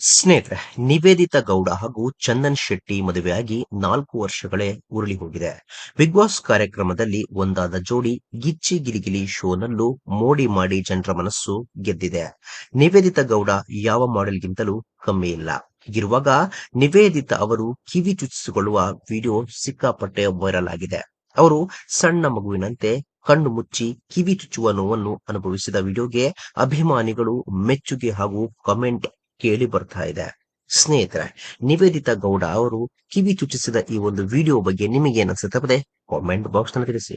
ಸ್ನೇಹಿತರೆ, ನಿವೇದಿತ ಗೌಡ ಹಾಗೂ ಚಂದನ್ ಶೆಟ್ಟಿ ಮದುವೆಯಾಗಿ ನಾಲ್ಕು ವರ್ಷಗಳೇ ಉರುಳಿ ಹೋಗಿದೆ. ಬಿಗ್ ಬಾಸ್ ಕಾರ್ಯಕ್ರಮದಲ್ಲಿ ಒಂದಾದ ಜೋಡಿ ಗಿಚ್ಚಿ ಗಿರಿಗಿಲಿ ಶೋನಲ್ಲೂ ಮೋಡಿ ಮಾಡಿ ಜನರ ಮನಸ್ಸು ಗೆದ್ದಿದೆ. ನಿವೇದಿತ ಗೌಡ ಯಾವ ಮಾಡೆಲ್ಗಿಂತಲೂ ಕಮ್ಮಿ ಇಲ್ಲ. ಹೀಗಿರುವಾಗ ನಿವೇದಿತ ಅವರು ಕಿವಿ ಚುಚ್ಚಿಸಿಕೊಳ್ಳುವ ವಿಡಿಯೋ ಸಿಕ್ಕಾಪಟ್ಟೆ ವೈರಲ್ ಆಗಿದೆ. ಅವರು ಸಣ್ಣ ಮಗುವಿನಂತೆ ಕಣ್ಣು ಮುಚ್ಚಿ ಕಿವಿ ಚುಚ್ಚುವ ನೋವನ್ನು ಅನುಭವಿಸಿದ ವಿಡಿಯೋಗೆ ಅಭಿಮಾನಿಗಳು ಮೆಚ್ಚುಗೆ ಹಾಗೂ ಕಮೆಂಟ್ ಕೇಳಿ ಬರ್ತಾ ಇದೆ. ಸ್ನೇಹಿತರೆ, ನಿವೇದಿತಾ ಗೌಡ ಅವರು ಕಿವಿ ಚುಚ್ಚಿಸಿದ ಈ ಒಂದು ವಿಡಿಯೋ ಬಗ್ಗೆ ನಿಮಗೆ ಏನಿಸುತ್ತೆ ಕಾಮೆಂಟ್ ಬಾಕ್ಸ್ನಲ್ಲಿ ತಿಳಿಸಿ.